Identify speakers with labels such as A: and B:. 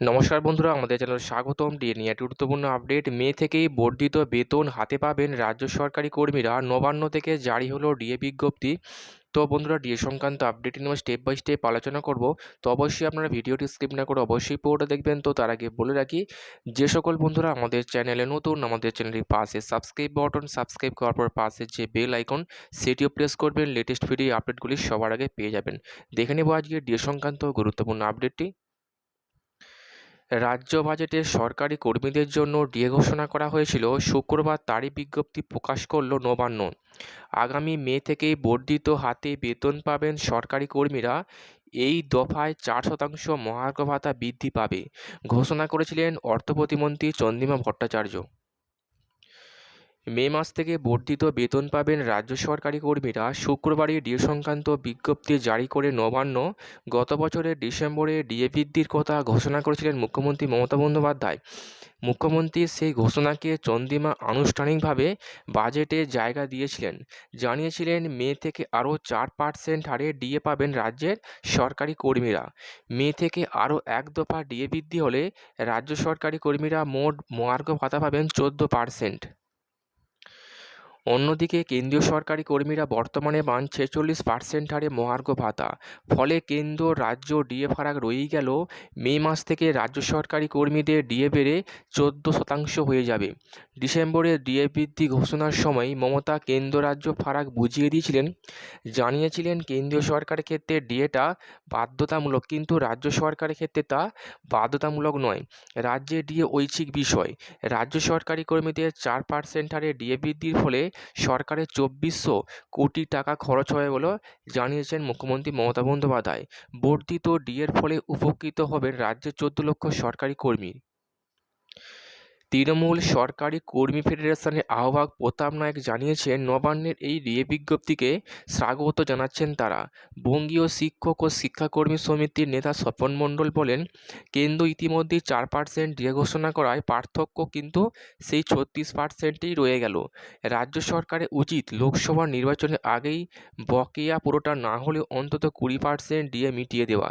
A: নমস্কার বন্ধুরা, আমাদের চ্যানেল স্বাগতম। ডিএ নিয়ে একটি গুরুত্বপূর্ণ আপডেট, মে থেকেই বর্ধিত বেতন হাতে পাবেন রাজ্য সরকারি কর্মীরা। নবান্ন থেকে জারি হলো ডিএ বিজ্ঞপ্তি। তো বন্ধুরা, ডিএ সংক্রান্ত আপডেট নিয়ে স্টেপ বাই স্টেপ আলোচনা করব। তো অবশ্যই আপনারা ভিডিওটি স্কিপ না করে অবশ্যই পুরোটা দেখবেন। তো তার আগে বলে রাখি, যে সকল বন্ধুরা আমাদের চ্যানেলে নতুন, আমাদের চ্যানেলের পাশে সাবস্ক্রাইব বাটন সাবস্ক্রাইব করার পর পাশে যে বেল আইকন সেটিও প্রেস করবেন। লেটেস্ট ভিডিও আপডেটগুলি সবার আগে পেয়ে যাবেন। দেখে নেব আজকে ডিএ সংক্রান্ত গুরুত্বপূর্ণ আপডেটটি রাজ্য বাজেটে সরকারি কর্মীদের জন্য ডিএ ঘোষণা করা হয়েছিল, শুক্রবার তারই বিজ্ঞপ্তি প্রকাশ করল নবান্ন। আগামী মে থেকে বর্ধিত হাতে বেতন পাবেন সরকারি কর্মীরা। এই দফায় চার শতাংশ মহার্ঘ ভাতা বৃদ্ধি পাবে, ঘোষণা করেছিলেন অর্থ প্রতিমন্ত্রী চন্দ্রিমা ভট্টাচার্য। মে মাস থেকে বর্ধিত বেতন পাবেন রাজ্য সরকারি কর্মীরা শুক্রবারই ডিএ সংক্রান্ত বিজ্ঞপ্তি জারি করে নবান্ন। গত বছরের ডিসেম্বরে ডিএ বৃদ্ধির কথা ঘোষণা করেছিলেন মুখ্যমন্ত্রী মমতা বন্দ্যোপাধ্যায়। মুখ্যমন্ত্রী সেই ঘোষণাকে চন্দ্রিমা আনুষ্ঠানিকভাবে বাজেটে জায়গা দিয়েছিলেন। জানিয়েছিলেন, মে থেকে আরও চার পার্সেন্ট হারে ডিএ পাবেন রাজ্যের সরকারি কর্মীরা। মে থেকে আরও এক দফা ডিএ বৃদ্ধি হলে রাজ্য সরকারি কর্মীরা মোট মহার্ঘ ভাতা পাবেন চোদ্দ পার্সেন্ট। অন্যদিকে কেন্দ্রীয় সরকারি কর্মীরা বর্তমানে পান ছেচল্লিশ পার্সেন্ট হারে মহার্ঘ ভাতা। ফলে কেন্দ্র, রাজ্য ডিএ ফারাক রয়েই গেল, মে মাস থেকে রাজ্য সরকারি কর্মীদের ডিএ বেড়ে চোদ্দ শতাংশ হয়ে যাবে। ডিসেম্বরে ডিএ বৃদ্ধি ঘোষণার সময় মমতা কেন্দ্র, রাজ্য ফারাক বুঝিয়ে দিয়েছিলেন। জানিয়েছিলেন, কেন্দ্রীয় সরকারের ক্ষেত্রে ডিএটা বাধ্যতামূলক, কিন্তু রাজ্য সরকারের ক্ষেত্রে তা বাধ্যতামূলক নয়। রাজ্যে ডিএ ঐচ্ছিক বিষয়। রাজ্য সরকারি কর্মীদের চার পার্সেন্ট হারে ডিএ বৃদ্ধির ফলে সরকারের চব্বিশশো কোটি টাকা খরচ হবে বলে জানিয়েছেন মুখ্যমন্ত্রী মমতা বন্দ্যোপাধ্যায়। বর্ধিত ডিএর ফলে উপকৃত হবেন রাজ্যের চোদ্দ লক্ষ সরকারি কর্মী। তৃণমূল সরকারি কর্মী ফেডারেশনের আহ্বায়ক প্রতাপ নায়ক জানিয়েছেন, নবান্নের এই ডিএ বিজ্ঞপ্তিকে স্বাগত জানাচ্ছেন তারা। বঙ্গীয় শিক্ষক ও শিক্ষাকর্মী সমিতির নেতা স্বপন মণ্ডল বলেন, কেন্দ্র ইতিমধ্যেই চার পার্সেন্ট ডিএ ঘোষণা করায় পার্থক্য কিন্তু সেই ছত্রিশ পার্সেন্টেই রয়ে গেল। রাজ্য সরকারের উচিত লোকসভা নির্বাচনের আগেই বকেয়া পুরোটা না হলেও অন্তত কুড়ি পার্সেন্ট ডিএ মিটিয়ে দেওয়া।